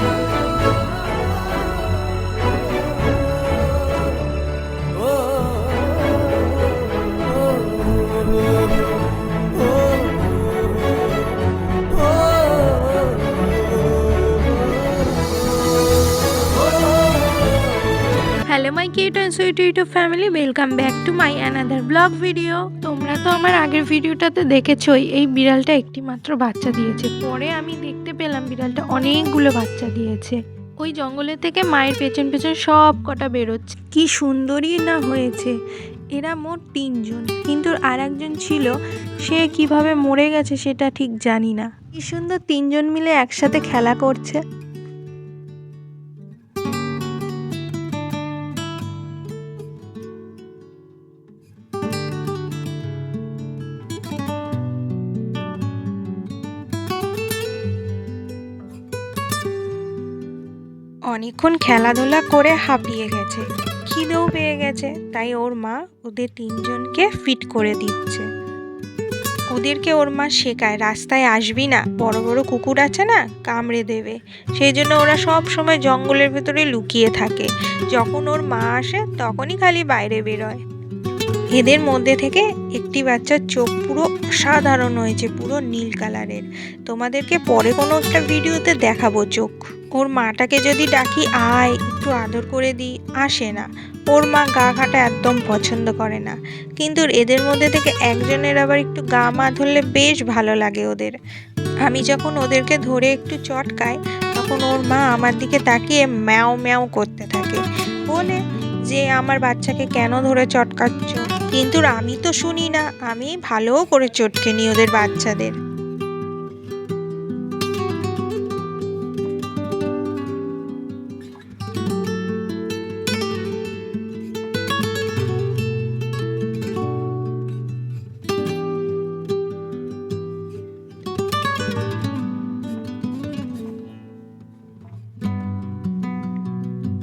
Hello my sweet family welcome back to my another blog video তোমরা তো আমার আগের ভিডিওটাতে দেখেছোই, এই বিড়ালটা একটি মাত্র বাচ্চা দিয়েছে। পরে আমি দেখতে পেলাম বিড়ালটা অনেকগুলো বাচ্চা দিয়েছে। ওই জঙ্গলের থেকে মায়ের পেছন পেছন সব কটা বেরোচ্ছে। কি সুন্দরই না হয়েছে। এরা মোট তিনজন, কিন্তু আর একজন ছিল, সে কীভাবে মরে গেছে সেটা ঠিক জানি না। কি সুন্দর তিনজন মিলে একসাথে খেলা করছে। অনেকক্ষণ খেলাধুলা করে হাঁপিয়ে গেছে। খিদেও পেয়ে গেছে, তাই ওর মা ওদের তিনজনকে ফিট করে দিচ্ছে। ওদেরকে ওর মা শেখায়, রাস্তায় আসবি না, বড় বড় কুকুর আছে না, কামড়ে দেবে। সেই জন্য ওরা সব সময় জঙ্গলের ভেতরে লুকিয়ে থাকে। যখন ওর মা আসে, তখনই খালি বাইরে বেরোয়। এদের মধ্যে থেকে একটি বাচ্চার চোখ পুরো অসাধারণ হয়েছে, পুরো নীল কালারের। তোমাদেরকে পরে কোনো একটা ভিডিওতে দেখাবো চোখ। ওর মাটাকে যদি ডাকি, আয়, একটু আদর করে দিই আসে না। ওর মা গা ঘাটা একদম পছন্দ করে না। কিন্তু এদের মধ্যে থেকে একজনের আবার একটু গা মা ধরলে বেশ ভালো লাগে ওদের। আমি যখন ওদেরকে ধরে একটু চটকাই, তখন ওর মা আমার দিকে তাকিয়ে ম্যাও ম্যাও করতে থাকে। বলে, যে আমার বাচ্চাকে কেন ধরে চটকাচ্ছ? কিন্তু আমি তো শুনি না। আমি ভালোও করে চটকে নিই ওদের বাচ্চাদের।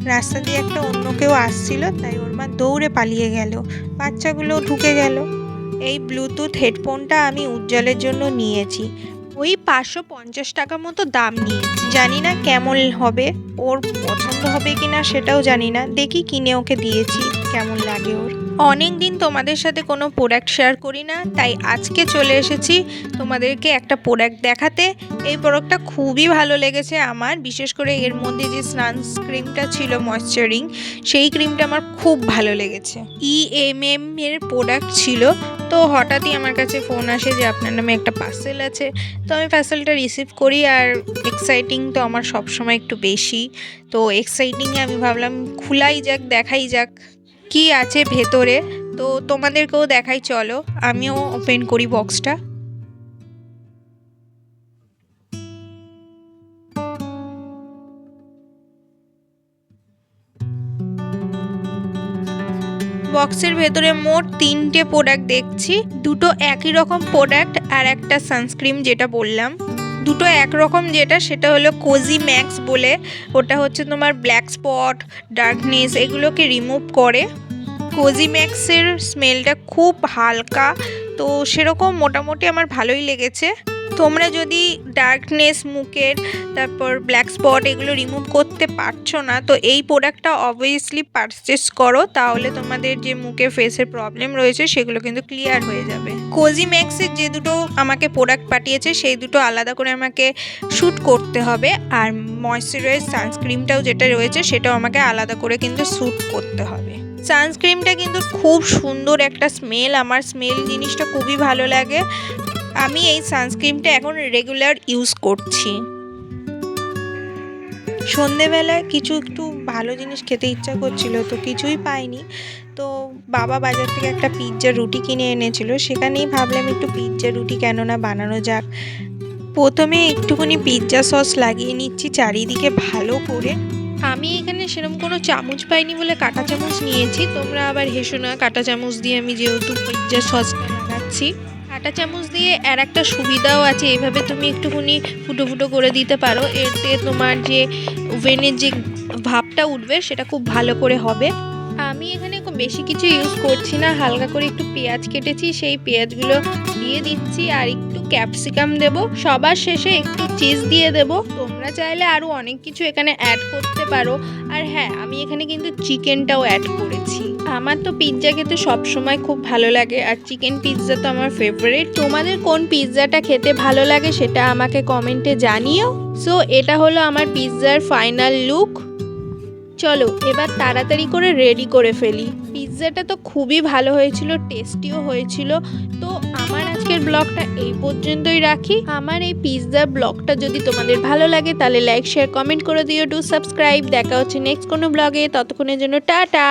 রাস্তা দিয়ে একটা অন্য কেউ আসছিল, তাই ওর মা দৌড়ে পালিয়ে গেল। বাচ্চাগুলো ঢুকে গেল। এই ব্লুটুথ হেডফোনটা আমি উজ্জ্বলের জন্য নিয়েছি। ওই পাঁচশো পঞ্চাশ টাকা মতো দাম নিয়েছি। জানি না কেমন হবে, ওর পছন্দ হবে কি না সেটাও জানি না। দেখি কিনে ওকে দিয়েছি, কেমন লাগে ওর। অনেক দিন তোমাদের সাথে কোনো প্রোডাক্ট শেয়ার করি না, তাই আজকে চলে এসেছি তোমাদেরকে একটা প্রোডাক্ট দেখাতে। এই প্রোডাক্টটা খুবই ভালো লেগেছে আমার, বিশেষ করে এর মধ্যে যে সানস্ক্রিমটা ছিল ময়শ্চারিং, সেই ক্রিমটা আমার খুব ভালো লেগেছে। ই এম এম এর প্রোডাক্ট ছিল, তো হঠাৎই আমার কাছে ফোন আসে যে আপনার নামে একটা পার্সেল আছে, তো আমি পার্সেলটা রিসিভ করি আর এক্সাইটিং তো আমার সবসময় একটু বেশি, তো এক্সাইটিংয়ে আমি ভাবলাম খুলাই যাক, দেখাই যাক। কি আছে ভেতরে? তো তোমাদেরকেও দেখাই, চলো। আমিও ওপেন করি বক্সটা বক্সের ভেতরে মোট তিনটে প্রোডাক্ট দেখছি। দুটো একই রকম প্রোডাক্ট আর একটা সানস্ক্রিন যেটা বললাম। দুটো একরকম যেটা, সেটা হলো কোজি ম্যাক্স বলে। ওটা হচ্ছে তোমার ব্ল্যাক স্পট ডার্কনেস এগুলোকে রিমুভ করে। কোজি ম্যাক্সের স্মেলটা খুব হালকা। তো সেরকম মোটামুটি আমার ভালোই লেগেছে। তোমরা যদি ডার্কনেস মুখের, তারপর ব্ল্যাক স্পট এগুলো রিমুভ করতে পারছ না, তো এই প্রোডাক্টটা অবভিয়াসলি পারচেস করো, তাহলে তোমাদের যে মুখে ফেসের প্রবলেম রয়েছে, সেগুলো কিন্তু ক্লিয়ার হয়ে যাবে। কোজি ম্যাক্সের যে দুটো আমাকে প্রোডাক্ট পাঠিয়েছে, সেই দুটো আলাদা করে আমাকে শ্যুট করতে হবে, আর ময়শ্চারাইজ সানস্ক্রিনটাও যেটা রয়েছে, সেটাও আমাকে আলাদা করে কিন্তু শ্যুট করতে হবে। সানস্ক্রিনটা কিন্তু খুব সুন্দর একটা স্মেল আমার স্মেল জিনিসটা খুবই ভালো লাগে। আমি এই সানস্ক্রিনটা এখন রেগুলার ইউজ করছি। সন্ধেবেলায় কিছু একটু ভালো জিনিস খেতে ইচ্ছা করছিল তো কিছুই পাইনি। তো বাবা বাজার থেকে একটা পিৎজা রুটি কিনে এনেছিল, সেখানেই ভাবলাম একটু পিৎজা রুটি কেন না বানানো যাক। প্রথমে একটুখানি পিৎজা সস লাগিয়ে নিচ্ছি, চারিদিকে ভালো করে। আমি এখানে সেরকম কোনো চামচ পাইনি বলে কাঁটা চামচ নিয়েছি, তোমরা আবার হেসো না, কাঁটা চামচ দিয়ে আমি যেহেতু পিৎজা সসটা লাগাচ্ছি কাঁটা চামচ দিয়ে আর একটা সুবিধাও আছে, এভাবে তুমি একটুখানি ফুটো ফুটো করে দিতে পারো। এতে তোমার যে ওভেনের যে ভাবটা উঠবে, সেটা খুব ভালো করে হবে। আমি এখানে বেশি কিছু ইউজ করছি না। হালকা করে একটু পেঁয়াজ কেটেছি, সেই পেঁয়াজগুলো দিয়ে দিচ্ছি আর একটু ক্যাপসিকাম দেব। সবার শেষে একটু চিজ দিয়ে দেব। তোমরা চাইলে আরও অনেক কিছু এখানে অ্যাড করতে পারো। আর হ্যাঁ আমি এখানে কিন্তু চিকেনটাও অ্যাড করেছি। আমার তো পিৎজা খেতে সবসময় খুব ভালো লাগে আর চিকেন পিৎজা তো আমার ফেভারিট তোমাদের কোন পিৎজাটা খেতে ভালো লাগে সেটা আমাকে কমেন্টে জানিও। সো এটা হলো আমার পিৎজার ফাইনাল লুক চলো, এবার তাড়াতাড়ি করে রেডি করে ফেলি। পিৎজাটা তো খুবই ভালো হয়েছিল টেস্টিও হয়েছিল। তো আমার আজকের ব্লগটা এই পর্যন্তই রাখি। আমার এই পিৎজা ব্লগটা যদি তোমাদের ভালো লাগে, তাহলে লাইক শেয়ার কমেন্ট করে দিও। টু সাবস্ক্রাইব দেখা হচ্ছে নেক্সট কোনো ব্লগে ততক্ষণের জন্য টাটা!